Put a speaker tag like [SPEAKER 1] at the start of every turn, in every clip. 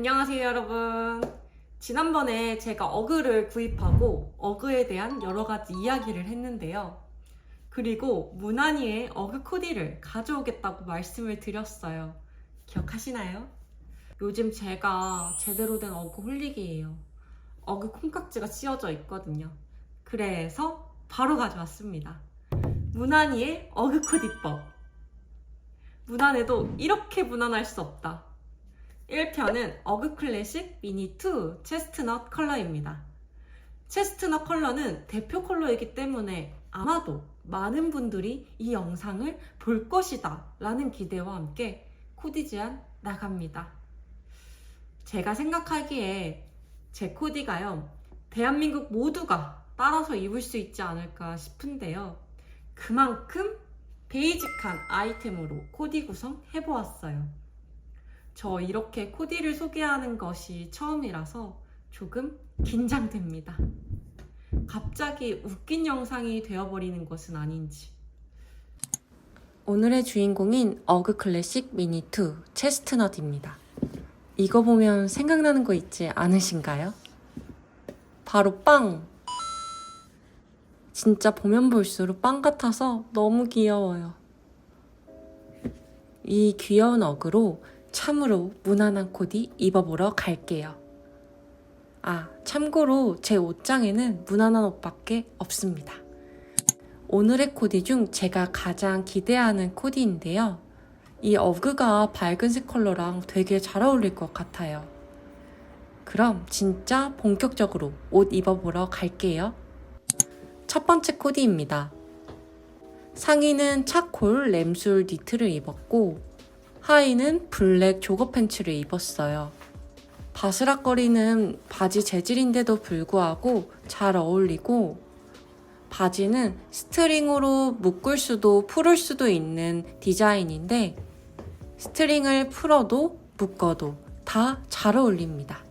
[SPEAKER 1] 안녕하세요, 여러분. 지난번에 제가 어그를 구입하고 어그에 대한 여러 가지 이야기를 했는데요. 그리고 무난히의 어그 코디를 가져오겠다고 말씀을 드렸어요. 기억하시나요? 요즘 제가 제대로 된 어그 홀릭이에요. 어그 콩깍지가 씌워져 있거든요. 그래서 바로 가져왔습니다. 무난히의 어그 코디법. 무난해도 이렇게 무난할 수 없다. 1편은 어그 클래식 미니 2 체스트넛 컬러입니다. 체스트넛 컬러는 대표 컬러이기 때문에 아마도 많은 분들이 이 영상을 볼 것이다 라는 기대와 함께 코디 제안 나갑니다. 제가 생각하기에 제 코디가요, 대한민국 모두가 따라서 입을 수 있지 않을까 싶은데요. 그만큼 베이직한 아이템으로 코디 구성 해보았어요. 저 이렇게 코디를 소개하는 것이 처음이라서 조금 긴장됩니다. 갑자기 웃긴 영상이 되어버리는 것은 아닌지. 오늘의 주인공인 어그 클래식 미니 2 체스트넛입니다. 이거 보면 생각나는 거 있지 않으신가요? 바로 빵! 진짜 보면 볼수록 빵 같아서 너무 귀여워요. 이 귀여운 어그로 참으로 무난한 코디 입어보러 갈게요. 아, 참고로 제 옷장에는 무난한 옷밖에 없습니다. 오늘의 코디 중 제가 가장 기대하는 코디인데요. 이 어그가 밝은색 컬러랑 되게 잘 어울릴 것 같아요. 그럼 진짜 본격적으로 옷 입어보러 갈게요. 첫 번째 코디입니다. 상의는 차콜 램술 니트를 입었고 하의는 블랙 조거 팬츠를 입었어요. 바스락거리는 바지 재질인데도 불구하고 잘 어울리고 바지는 스트링으로 묶을 수도 풀을 수도 있는 디자인인데 스트링을 풀어도 묶어도 다 잘 어울립니다.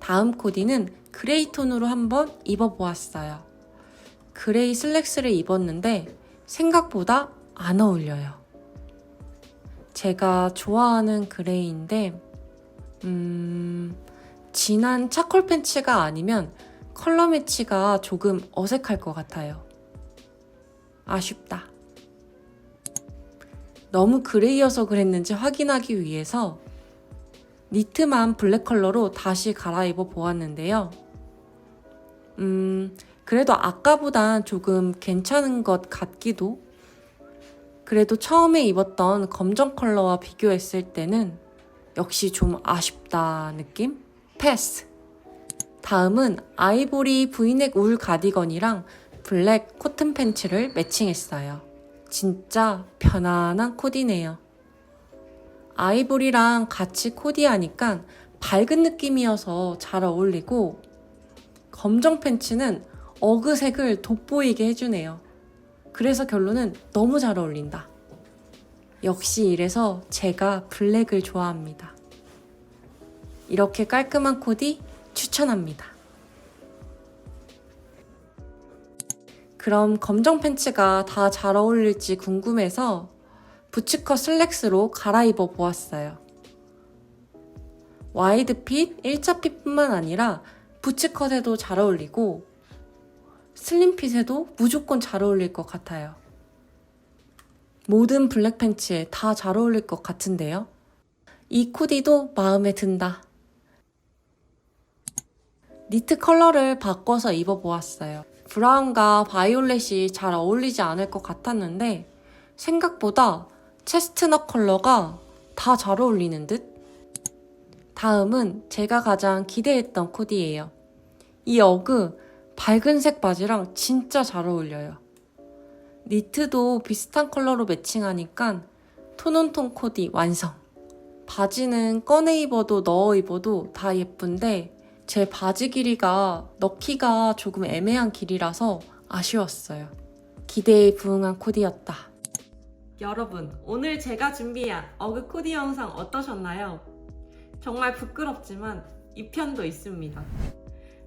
[SPEAKER 1] 다음 코디는 그레이 톤으로 한번 입어보았어요. 그레이 슬랙스를 입었는데 생각보다 안 어울려요. 제가 좋아하는 그레이인데, 음, 진한 차콜 팬츠가 아니면 컬러 매치가 조금 어색할 것 같아요. 아쉽다. 너무 그레이여서 그랬는지 확인하기 위해서 니트만 블랙 컬러로 다시 갈아입어 보았는데요. 음, 그래도 아까보단 조금 괜찮은 것 같기도. 그래도 처음에 입었던 검정 컬러와 비교했을 때는 역시 좀 아쉽다 느낌? 패스! 다음은 아이보리 브이넥 울 가디건이랑 블랙 코튼 팬츠를 매칭했어요. 진짜 편안한 코디네요. 아이보리랑 같이 코디하니까 밝은 느낌이어서 잘 어울리고 검정 팬츠는 어그색을 돋보이게 해주네요. 그래서 결론은 너무 잘 어울린다. 역시 이래서 제가 블랙을 좋아합니다. 이렇게 깔끔한 코디 추천합니다. 그럼 검정 팬츠가 다 잘 어울릴지 궁금해서 부츠컷 슬랙스로 갈아입어 보았어요. 와이드 핏, 1차 핏뿐만 아니라 부츠컷에도 잘 어울리고 슬림 핏에도 무조건 잘 어울릴 것 같아요. 모든 블랙 팬츠에 다 잘 어울릴 것 같은데요. 이 코디도 마음에 든다. 니트 컬러를 바꿔서 입어보았어요. 브라운과 바이올렛이 잘 어울리지 않을 것 같았는데 생각보다 체스트넛 컬러가 다 잘 어울리는 듯? 다음은 제가 가장 기대했던 코디예요. 이 어그 밝은색 바지랑 진짜 잘 어울려요. 니트도 비슷한 컬러로 매칭하니까 톤온톤 코디 완성. 바지는 꺼내 입어도 넣어 입어도 다 예쁜데 제 바지 길이가 넣기가 조금 애매한 길이라서 아쉬웠어요. 기대에 부응한 코디였다. 여러분, 오늘 제가 준비한 어그 코디 영상 어떠셨나요? 정말 부끄럽지만 2편도 있습니다.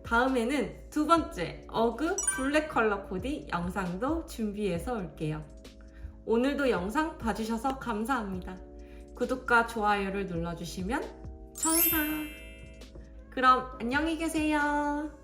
[SPEAKER 1] 다음에는 두 번째 어그 블랙 컬러 코디 영상도 준비해서 올게요. 오늘도 영상 봐주셔서 감사합니다. 구독과 좋아요를 눌러주시면 천사. 그럼 안녕히 계세요.